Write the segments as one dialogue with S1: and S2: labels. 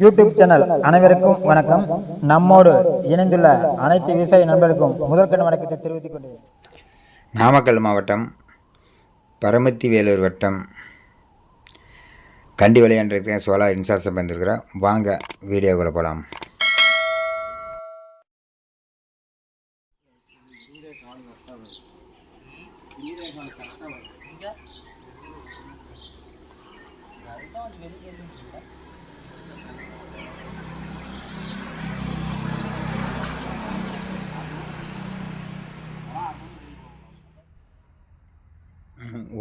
S1: YouTube channel அனைவருக்கும் வணக்கம். நம்மோடு இணைந்துள்ள அனைத்து விவசாய நண்பர்களுக்கும் முதற்கண் வணக்கத்தை தெரிவித்துக் கொண்டேன்
S2: நாமக்கல் மாவட்டம் பரமத்தி வேலூர் வட்டம் கண்டி விளையாண்டு சோலார் இன்சார்ஜ் வந்திருக்கிறேன் வாங்க வீடியோக்குள்ளே போகலாம்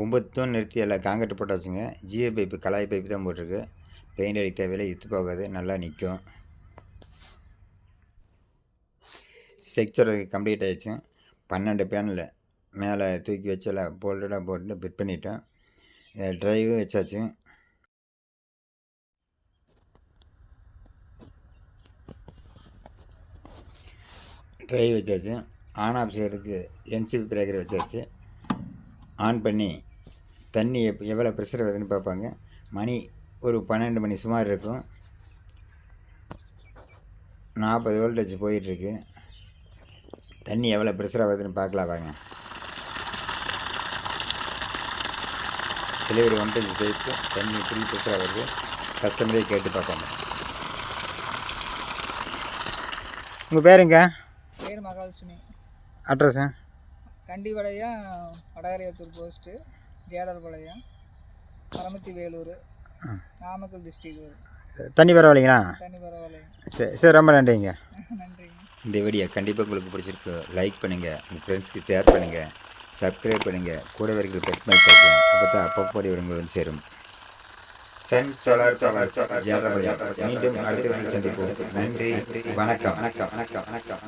S2: ஒம்பத்தும் நிறுத்தி எல்லாம் காங்கிரீட் போட்டாச்சுங்க ஜியோ பைப்பு கலாய் பைப்பு தான் போட்டிருக்கு. பெயிண்ட் அடிக்க தேவையில்லை இத்து போகாது நல்லா நிற்கும் செக்சர் கம்ப்ளீட் ஆகிடுச்சு பன்னெண்டு பேனில் மேலே தூக்கி வச்சு எல்லாம் போல்டடாக போட்டு ஃபிட் பண்ணிட்டோம் ட்ரைவும் வச்சாச்சு. ட்ரைவ் வச்சாச்சு ஆன் ஆஃப் செய்கிறதுக்கு என்சிபி பிரேக்கர் வச்சாச்சு. ஆன் பண்ணி தண்ணி எப் எவ்வளோ ப்ரெஷர் வருதுன்னு பார்ப்பாங்க. மணி ஒரு பன்னெண்டு மணி சுமார் இருக்கும். நாற்பது வோல்டேஜ் போயிட்டுருக்கு. தண்ணி எவ்வளோ ப்ரெஷராக வருதுன்னு பார்க்கலாம் வாங்க. டெலிவரி ஒன்டேஜ் சேர்த்து தண்ணி த்ரீ ப்ரெஷராக வருது. கஸ்டமரே கேட்டு பார்ப்பாங்க உங்கள் பேருங்க?
S3: பேர் மகாலட்சுமி.
S2: அட்ரஸா
S3: கண்டிவளையம் வடகரையத்தூர் போஸ்ட்டு ஜேடர்பாளையம் பரமத்தி வேலூர் நாமக்கல் டிஸ்ட்ரிக்ட் வரும்
S2: தண்ணி பரவாயில்லைங்களா?
S3: தனி பரவாயில்லைங்க.
S2: சரி சரி ரொம்ப நன்றிங்க.
S3: நன்றிங்க.
S2: இந்த வீடியோ கண்டிப்பாக உங்களுக்கு பிடிச்சிருக்கு. லைக் பண்ணுங்கள் உங்கள் ஃப்ரெண்ட்ஸ்க்கு ஷேர் பண்ணுங்கள் சப்ஸ்கிரைப் பண்ணுங்கள் கூட வரைக்கும் பெட் மைக் வைக்க அப்போ தான் அப்பப்போ உங்களுக்கு வந்து சேரும். சன் சோலார் சோலார் மீண்டும் அடுத்த சந்திப்போம். நன்றி வணக்கம் வணக்கம் வணக்கம் வணக்கம்.